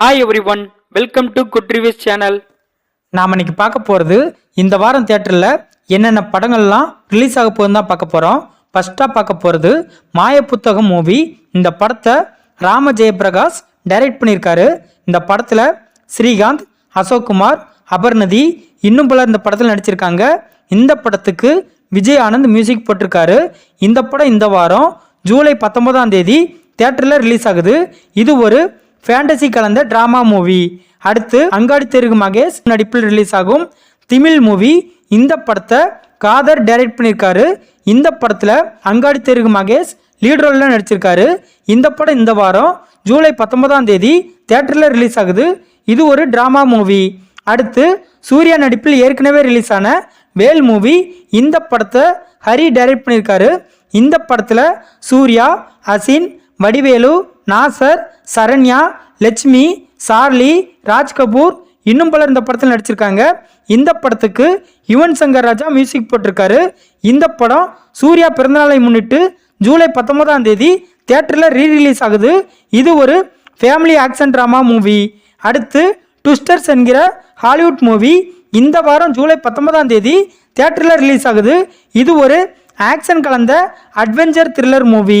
Hi everyone welcome to good reviews channel நாம் இன்னைக்கு பார்க்க போகிறது இந்த வாரம் தேட்டரில் என்னென்ன படங்கள்லாம் ரிலீஸ் ஆக போகுதுன்னு தான் பார்க்க போகிறோம் ஃபஸ்ட்டாக பார்க்க போகிறது மாய புத்தகம் மூவி இந்த படத்தை ராம ஜெயபிரகாஷ் டைரக்ட் பண்ணியிருக்காரு. இந்த படத்தில் ஸ்ரீகாந்த் அசோக்குமார் அபர்ணதி இன்னும் பலர் இந்த படத்தில் நடிச்சிருக்காங்க. இந்த படத்துக்கு விஜய் ஆனந்த் மியூசிக் போட்டிருக்காரு. இந்த படம் இந்த வாரம் ஜூலை பத்தொன்பதாம் தேதி தேட்டரில் ரிலீஸ் ஆகுது. இது ஒரு ஃபேண்டசி கலந்த டிராமா மூவி அடுத்து அங்காடி தெருகு மகேஷ் நடிப்பில் ரிலீஸ் ஆகும். திமிழ் மூவி இந்த படத்தை காதர் டைரக்ட் பண்ணியிருக்காரு. இந்த படத்தில் அங்காடி தெருகு மகேஷ் லீட் ரோலில் நடிச்சிருக்காரு. இந்த படம் இந்த வாரம் ஜூலை பத்தொன்பதாம் தேதி தேட்டரில் ரிலீஸ் ஆகுது. இது ஒரு டிராமா மூவி அடுத்து சூர்யா நடிப்பில் ஏற்கனவே ரிலீஸ் ஆன வேல் மூவி இந்த படத்தை ஹரி டைரக்ட் பண்ணியிருக்காரு. இந்த படத்தில் சூர்யா அசின் வடிவேலு நாசர் சரண்யா லட்சுமி சார்லி ராஜ் கபூர் இன்னும் பலர் இந்த படத்தில் நடிச்சிருக்காங்க. இந்த படத்துக்கு யுவன் சங்கர் ராஜா மியூசிக் போட்டிருக்காரு. இந்த படம் சூர்யா பிறந்தநாளை முன்னிட்டு ஜூலை பத்தொன்பதாம் தேதி தேட்டரில் ரீ ரிலீஸ் ஆகுது. இது ஒரு ஃபேமிலி ஆக்ஷன் ட்ராமா மூவி அடுத்து ட்விஸ்டர்ஸ் என்கிற ஹாலிவுட் மூவி இந்த வாரம் ஜூலை பத்தொன்பதாம் தேதி தேட்டரில் ரிலீஸ் ஆகுது. இது ஒரு ஆக்ஷன் கலந்த அட்வென்ச்சர் த்ரில்லர் மூவி